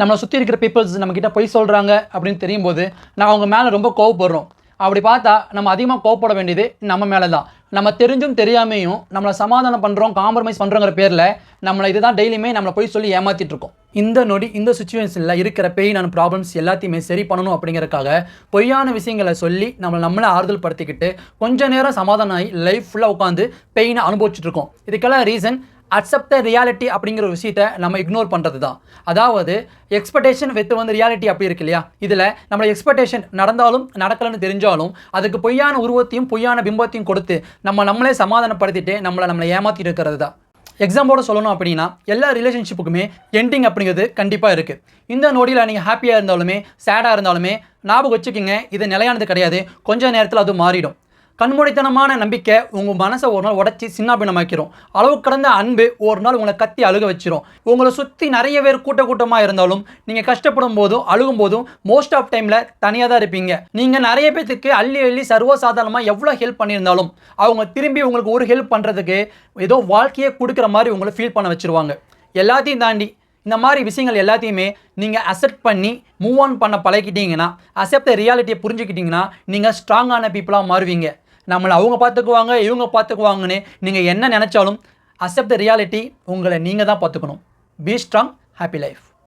நம்மளை சுற்றி இருக்கிற பீப்புள்ஸ் நம்மக்கிட்ட பொய் சொல்கிறாங்க அப்படின்னு தெரியும் போது நான் அவங்க மேலே ரொம்ப கோவப்படுறோம். அப்படி பார்த்தா நம்ம அதிகமாக கோவப்பட வேண்டியது நம்ம மேலே தான் நம்ம தெரிஞ்சும் தெரியாமையும் நம்மளை சமாதானம் பண்ணுறோம் காம்ப்ரமைஸ் பண்ணுறோங்கிற பேரில் நம்மளை இதுதான் டெய்லியுமே நம்மளை போய் சொல்லி ஏமாற்றிட்டுருக்கோம் இந்த நொடி இந்த சுச்சுவேஷனில் இருக்கிற பெயின் அண்ட் ப்ராப்ளம்ஸ் எல்லாத்தையுமே சரி பண்ணணும் அப்படிங்கிறக்காக பொய்யான விஷயங்களை சொல்லி நம்மளை நம்மளை ஆறுதல் படுத்திக்கிட்டு கொஞ்ச நேரம் சமாதானம் ஆகி லைஃப் ஃபுல்லாக உட்காந்து பெயினை அனுபவிச்சுட்ருக்கோம் இதுக்கெல்லாம் ரீசன் அக்செப்ட் த ரியாலிட்டி அப்படிங்கிற ஒரு விஷயத்தை நம்ம இக்னோர் பண்ணுறது தான் அதாவது எக்ஸ்பெக்டேஷன் வித் வந்து ரியாலிட்டி அப்படி இருக்கு இல்லையா? இதில் நம்மளோட எக்ஸ்பெக்டேஷன் நடந்தாலும் நடக்கலைன்னு தெரிஞ்சாலும் அதுக்கு பொய்யான உருவத்தையும் பொய்யான பிம்பத்தையும் கொடுத்து நம்ம நம்மளே சமாதானப்படுத்திட்டு நம்மளை நம்மளை ஏமாற்றிட்டு இருக்கிறது தான் எக்ஸாம்போட சொல்லணும் அப்படின்னா எல்லா ரிலேஷன்ஷிப்புக்குமே எண்டிங் அப்படிங்கிறது கண்டிப்பாக இருக்குது இந்த நொடியில் நீங்கள் ஹாப்பியாக இருந்தாலுமே சேடாக இருந்தாலுமே ஞாபகம் வச்சுக்கோங்க இது நிலையானது கிடையாது. கொஞ்ச நேரத்தில் அது மாறிடும். கண்மூடித்தனமான நம்பிக்கை உங்கள் மனசை ஒரு நாள் உடச்சி சின்னாபின்னமாக்கிரும். அளவு கடந்த அன்பு ஒரு நாள் உங்களை கத்தி அழுக வச்சிரும். உங்களை சுற்றி நிறைய பேர் கூட்ட கூட்டமாக இருந்தாலும் நீங்கள் கஷ்டப்படும் போதும் அழுகும் போதும் மோஸ்ட் ஆஃப் டைமில் தனியாக தான் இருப்பீங்க. நீங்கள் நிறைய பேத்துக்கு அள்ளி அள்ளி சர்வசாதாரணமாக எவ்வளோ ஹெல்ப் பண்ணியிருந்தாலும் அவங்க திரும்பி உங்களுக்கு ஒரு ஹெல்ப் பண்ணுறதுக்கு ஏதோ வாழ்க்கையை கொடுக்குற மாதிரி உங்களை ஃபீல் பண்ண வச்சுருவாங்க. எல்லாத்தையும் தாண்டி இந்த மாதிரி விஷயங்கள் எல்லாத்தையுமே நீங்கள் அக்செப்ட் பண்ணி மூவ் ஆன் பண்ண பழகிட்டீங்கன்னா அக்செப்ட் ரியாலிட்டியை புரிஞ்சுக்கிட்டீங்கன்னா நீங்கள் ஸ்ட்ராங்கான பீப்புளாக மாறுவீங்க. நம்மளை அவங்க பார்த்துக்குவாங்க இவங்க பார்த்துக்குவாங்கன்னு நீங்கள் என்ன நினச்சாலும் அக்செப்ட் ரியாலிட்டி உங்களை நீங்கள் தான் பார்த்துக்கணும். Be strong happy life